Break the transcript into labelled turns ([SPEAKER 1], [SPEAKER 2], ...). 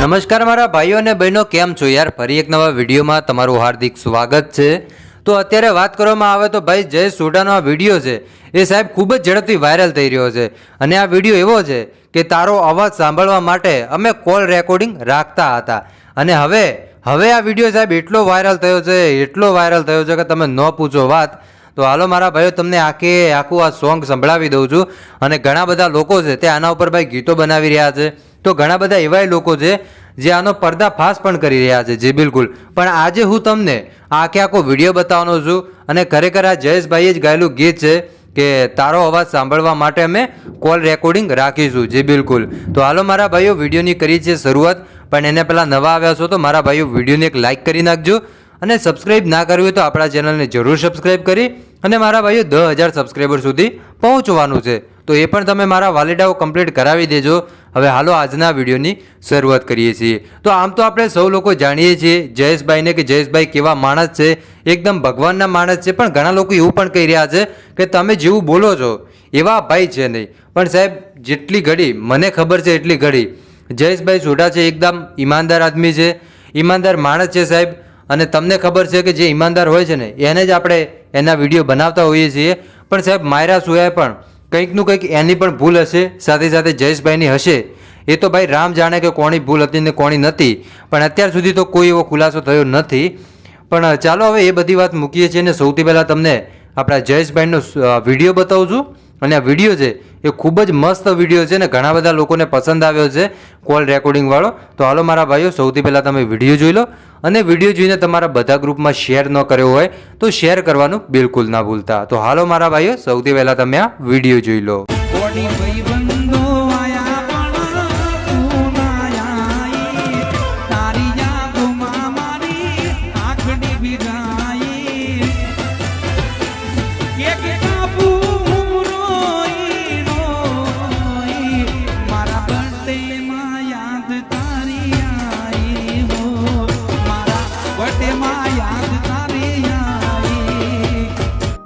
[SPEAKER 1] નમસ્કાર મારા ભાઈઓ અને બહેનો, કેમ છો યાર? ફરી એક નવા વિડીયોમાં તમારું હાર્દિક સ્વાગત છે. તો અત્યારે વાત કરવામાં આવે તો ભાઈ, જય સોઢાનો આ વીડિયો છે. એ સાહેબ ખૂબ જ ઝડપથી વાયરલ થઈ રહ્યો છે. અને આ વીડિયો એવો છે કે તારો અવાજ સાંભળવા માટે અમે કોલ રેકોર્ડિંગ રાખતા હતા. અને હવે હવે આ વીડિયો સાહેબ એટલો વાયરલ થયો છે, એટલો વાયરલ થયો છે કે તમે ન પૂછો વાત. તો હાલો મારા ભાઈઓ, તમને આખે, આખું આ સોંગ સંભળાવી દઉં છું. અને ઘણા બધા લોકો છે તે આના ઉપર ભાઈ ગીતો બનાવી રહ્યા છે. તો ઘણા બધા એવા લોકો છે જે આનો પર્દાફાશ પણ કરી રહ્યા છે. જી બિલકુલ. પણ આજે હું તમને આખે આખો વીડિયો બતાવવાનો છું અને ખરેખર આ જયેશભાઈએ જ ગાયેલું ગીત છે કે તારો અવાજ સાંભળવા માટે અમે કોલ રેકોર્ડિંગ રાખીશું. જી બિલકુલ. તો હાલો મારા ભાઈઓ, વિડીયોની કરી છે શરૂઆત. પણ એને પહેલાં નવા આવ્યા છો તો મારા ભાઈઓ, વિડીયોને એક લાઇક કરી નાખજો અને સબસ્ક્રાઇબ ના કરવી હોય તો આપણા ચેનલને જરૂર સબસ્ક્રાઇબ કરી અને મારા ભાઈઓ દસ હજાર સબસ્ક્રાઈબર સુધી પહોંચવાનું છે. તો એ પણ તમે મારા વાલીડાઓ કમ્પ્લીટ કરાવી દેજો. હવે હાલો આજના વિડીયોની શરૂઆત કરીએ છીએ. તો આમ તો આપણે સૌ લોકો જાણીએ છીએ, જયેશભાઈને કે જયેશભાઈ કેવા માણસ છે? એકદમ ભગવાનના માણસ છે, પણ ઘણા લોકો એવું પણ કહી રહ્યા છે કે તમે જેવું બોલો છો, એવા ભાઈ છે નહીં. પણ સાહેબ, જેટલી ઘડી, મને ખબર છે એટલી ઘડી, જયેશભાઈ સોઢા છે, એકદમ ઈમાનદાર આદમી છે, ઈમાનદાર માણસ છે સાહેબ. અને તમને ખબર છે કે જે ઈમાનદાર હોય છે ને, એને જ આપણે એના વીડિયો બનાવતા હોઈએ છીએ. પણ સાહેબ, માયરા સિવાય પણ કંઈકનું કંઈક એની પણ ભૂલ હશે, સાથે સાથે જયેશભાઈની હશે. એ તો ભાઈ રામ જાણે કે કોની ભૂલ હતી ને કોની નથી પણ અત્યાર સુધી તો કોઈ એવો ખુલાસો થયો નથી. પણ ચાલો હવે એ બધી વાત મૂકીએ છીએ ને સૌથી પહેલાં તમને આપણા જયેશભાઈનો વીડિયો બતાવું છું. અને આ વીડિયો છે, એ ખૂબ જ મસ્ત વીડિયો છે ને ઘણા બધા લોકોને પસંદ આવ્યો છે કોલ રેકોર્ડિંગવાળો તો હાલો મારા ભાઈઓ, સૌથી પહેલાં તમે વીડિયો જોઈ લો અને વીડિયો જોઈને તમારા બધા ગ્રુપમાં શેર ન કર્યો હોય તો શેર કરવાનું બિલકુલ ના ભૂલતા. તો હાલો મારા ભાઈઓ, સૌથી પહેલાં તમે આ વીડિયો જોઈ લો.